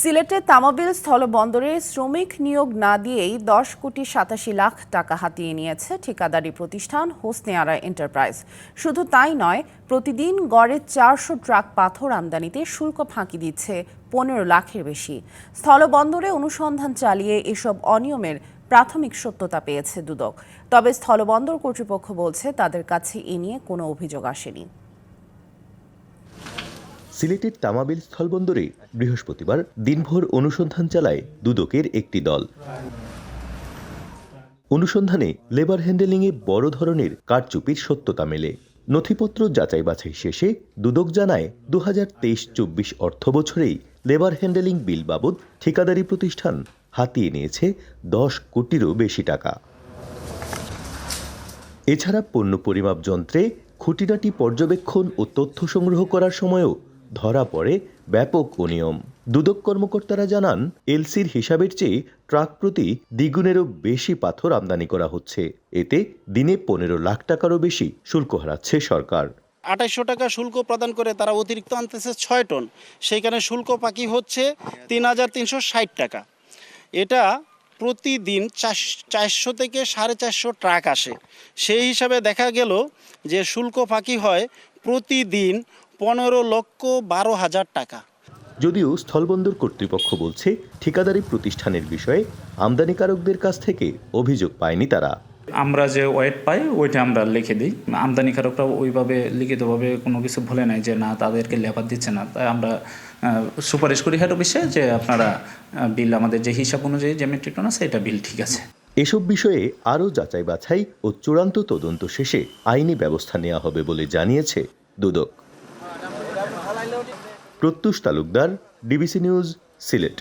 সিলেটে তামাবিল স্থলবন্দরে শ্রমিক নিয়োগ না দিয়েই দশ কোটি সাতাশি লাখ টাকা হাতিয়ে নিয়েছে ঠিকাদারি প্রতিষ্ঠান হোসনে আরা এন্টারপ্রাইজ। শুধু তাই নয়, প্রতিদিন গড়ে চারশো ট্রাক পাথর আমদানিতে শুল্ক ফাঁকি দিচ্ছে পনেরো লাখের বেশি। স্থলবন্দরে অনুসন্ধান চালিয়ে এসব অনিয়মের প্রাথমিক সত্যতা পেয়েছে দুদক। তবে স্থলবন্দর কর্তৃপক্ষ বলছে, তাদের কাছে এ নিয়ে কোনো অভিযোগ আসেনি। সিলেটের তামাবিল স্থলবন্দরে বৃহস্পতিবার দিনভর অনুসন্ধান চালায় দুদকের একটি দল। অনুসন্ধানে লেবার হ্যান্ডেলিংয়ে বড় ধরনের কারচুপির সত্যতা মেলে। নথিপত্র যাচাই বাছাই শেষে দুদক জানায় দু হাজার তেইশ চব্বিশ অর্থ বছরেই লেবার হ্যান্ডেলিং বিল বাবদ ঠিকাদারি প্রতিষ্ঠান হাতিয়ে নিয়েছে দশ কোটিরও বেশি টাকা। এছাড়া পণ্য পরিমাপ যন্ত্রে খুঁটিনাটি পর্যবেক্ষণ ও তথ্য সংগ্রহ করার সময়ও ধরা পড়ে ব্যাপক অনিয়ম। দুদক কর্মকর্তারা জানান, এলসির হিসাবের চেয়ে ট্রাক প্রতি দ্বিগুণেরও বেশি পাথর আমদানি করা হচ্ছে। এতে দিনে পনেরো লাখ টাকারও বেশি শুল্ক হারাচ্ছে সরকার। আঠাইশশো টাকা শুল্ক প্রদান করে তারা অতিরিক্ত আনতেছে ছয় টন। সেইখানে শুল্ক পাখি হচ্ছে তিন হাজার তিনশো ষাট টাকা। এটা প্রতিদিন চারশো থেকে সাড়ে চারশো ট্রাক আসে। সেই হিসাবে দেখা গেল যে শুল্ক ফাঁকি হয় প্রতিদিন পনেরো লক্ষ বারো হাজার টাকা। যদিও স্থলবন্দর কর্তৃপক্ষ বলছে ঠিকাদারি প্রতিষ্ঠানের বিষয়ে আমদানিকারকদের কাছ থেকে অভিযোগ পায়নি তারা। আমরা যে ওয়েট পাই ওইটা আমরা লিখে দিই। আমদানিকারকরা ওইভাবে লিখিতভাবে কোনো কিছু ভুলে নাই যে না তাদেরকে লেবার দিচ্ছে না। তাই আমরা সুপারিশ করি হেড অফিসে যে আপনারা বিল আমাদের যে হিসাব অনুযায়ী যে মেট্রিক টন আছে এটা বিল ঠিক আছে। এসব বিষয়ে আরও যাচাই বাছাই ও চূড়ান্ত তদন্ত শেষে আইনি ব্যবস্থা নেওয়া হবে বলে জানিয়েছে দুদক। Pratyush Talukdar DBC news Sylhet.